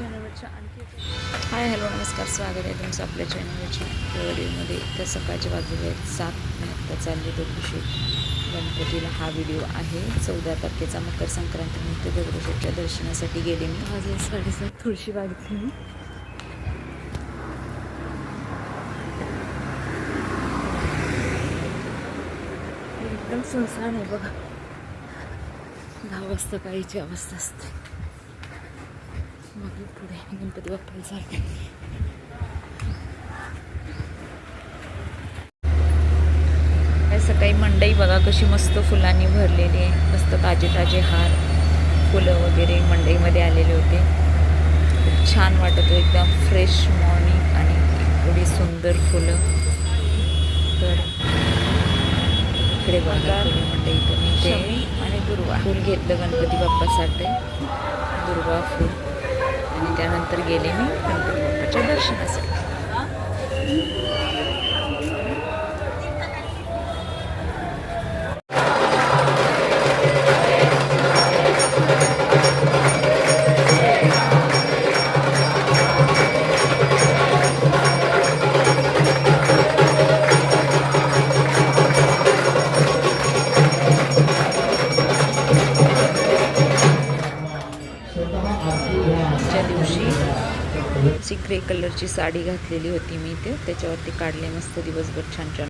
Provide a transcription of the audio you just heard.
आणखी hi hello नमस्कार स्वागत आहे तुमचं आपल्या चॅनलच्या व्हिडिओमध्ये. तर सकाळच्या बाजूला आहेत सात आणि आत्ता चालले दगडूशेठ गणपतीला हा व्हिडिओ आहे. चौदा तारखेचा मकर संक्रांतीनिमित्त दगडूशेठच्या दर्शनासाठी गेले मी. आज साडेसात थोडीशी वाजली मी. एकदम सुनसान आहे बघा. दहा वाजता काहीची अवस्था असते. मग पुढे गणपती बाप्पाला सारखे काय सकाळी मंडई बघा कशी मस्त फुलांनी भरलेली आहे. मस्त ताजे ताजे हार फुलं वगैरे मंडईमध्ये आलेले होते. खूप छान वाटत होतं एकदम फ्रेश मॉर्निंग आणि एवढी सुंदर फुलं. तर इकडे बघा फुले मंडईतून इथे आणि दुर्वा. फूल घेतलं गणपती बाप्पासाठी. दुर्वा फूल. त्यानंतर गेले मी गणपती बाप्पाच्या दर्शनासाठी. त्या दिवशी ची ग्रे कलरची साडी घातलेली होती मी ते त्याच्यावरती काढले मस्त दिवसभर छान छान